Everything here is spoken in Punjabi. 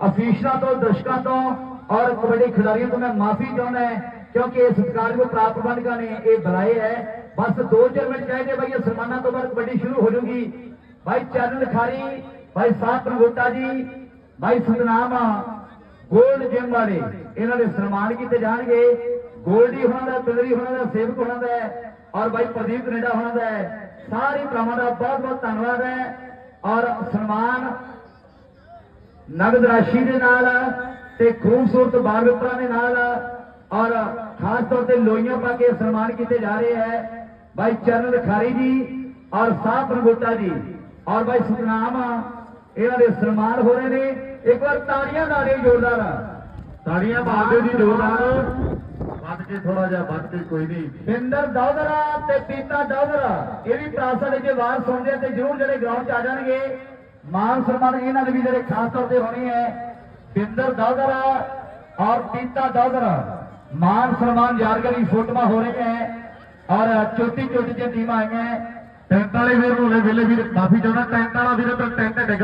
ਅਫੀਸ਼ਰਾਂ ਤੋਂ, ਦਰਸ਼ਕਾਂ ਤੋਂ ਔਰ ਕਬੱਡੀ ਖਿਡਾਰੀਆਂ ਤੋਂ ਮੈਂ ਮਾਫੀ ਚਾਹੁੰਦਾ ਕਿਉਂਕਿ ਇਹ ਸਤਿਕਾਰਯੋਗ ਪ੍ਰਾਪਤ ਪ੍ਰਬੰਧਕਾਂ ਨੇ, ਇਹ ਬੁਲਾਏ ਹੈ। ਬਸ 2-4 ਮਿੰਟ ਚਾਹੀਦੇ ਭਾਈ ਇਹ ਸਨਮਾਨਾਂ ਤੋਂ ਬਾਅਦ ਕਬੱਡੀ ਸ਼ੁਰੂ ਹੋ ਜਾਊਗੀ। ਭਾਈ ਚਰਨ ਲਖਾਰੀ ਭਾਈ ਸਾਹਿਬ ਪ੍ਰਗੋਟਾ ਜੀ ਭਾਈ ਸਤਨਾਮ ਗੋਲਡ ਜਿਮ ਵਾਲੇ, ਇਹਨਾਂ ਦੇ ਸਨਮਾਨ ਕੀਤੇ ਜਾਣਗੇ। ਗੋਲਡੀ ਹੋਣਾ ਦਾ ਪਿੰਦਰੀ ਹੋਣਾ ਦਾ, ਸੇਵਕ ਹੋਣਾ ਦਾ ਔਰ ਭਾਈ ਪ੍ਰਦੀਪ ਕੈਨੇਡਾ ਹੋਣਾ ਦਾ ਸਾਰੇ ਭਰਾਵਾਂ ਦਾ ਬਹੁਤ ਬਹੁਤ ਧੰਨਵਾਦ ਹੈ। ਔਰ ਸਨਮਾਨ ਨਗਦ ਰਾਸ਼ੀ ਦੇ ਨਾਲ ਤੇ ਖੂਬਸੂਰਤ ਬਾਲ ਮਿੱਤਰਾਂ ਦੇ ਨਾਲ ਔਰ ਖਾਸ ਤੌਰ ਤੇ ਲੋਈਆਂ ਪਾ ਕੇ ਸਨਮਾਨ ਕੀਤੇ ਜਾ ਰਹੇ ਹੈ ਭਾਈ ਚਰਨ ਲਖਾਰੀ ਜੀ ਔਰ ਸਾਹ ਪ੍ਰਗੋਟਾ ਜੀ ਔਰ ਭਾਈ ਸਤਨਾਮ ਇਹਨਾਂ ਦੇ ਸਨਮਾਨ ਹੋ ਰਹੇ ਨੇ। ਇੱਕ ਵਾਰ ਤਾੜੀਆਂ ਨਾਲ ਦਿਓ ਜ਼ੋਰਦਾਰ। ਤਾੜੀਆਂ ਮਾਰ ਦਿਓ ਜ਼ੋਰਦਾਰ। ਵੱਧ ਕੇ ਥੋੜਾ ਜਿਹਾ, ਵੱਧ ਕੇ ਕੋਈ ਨਹੀਂ। ਬਿੰਦਰ ਦੌਦਰਾ ਤੇ ਪੀਤਾ ਦੌਦਰਾ ਇਹ ਵੀ ਭਰਾ ਸਾਡੇ ਜੇ ਵਾਰ ਸੁਣਦੇ ਤੇ ਜਰੂਰ ਜਿਹੜੇ ਗਰਾਊਂਡ 'ਚ ਆ ਜਾਣਗੇ। ਮਾਨ ਸਨਮਾਨ ਇਹਨਾਂ ਦੇ ਵੀ ਜਿਹੜੇ ਖਾਸ ਤੌਰ ਤੇ ਹੋਣੇ ਹੈ ਬਿੰਦਰ ਦਾਦਰ ਔਰ ਪੀਤਾ ਦਾਦਰ। ਮਾਨ ਸਨਮਾਨ ਯਾਦਗਾਰੀ ਫੋਟੋਆਂ ਹੋ ਰਹੀਆਂ ਹੈ ਔਰ ਛੋਟੀ ਛੋਟੀ ਜਿਹੀ ਟੀਮਾਂ ਆਈਆਂ ਹੈ ਟੈਂਟ ਵਾਲੇ ਵੀਰ ਨੂੰ ਵੇਲੇ ਵੀਰ, ਮਾਫੀ ਚਾਹੁੰਦਾ, ਟੈਂਟ ਵਾਲਾ ਵੀਰ ਤਾਂ ਟੈਂਟ ਡਿੱਗ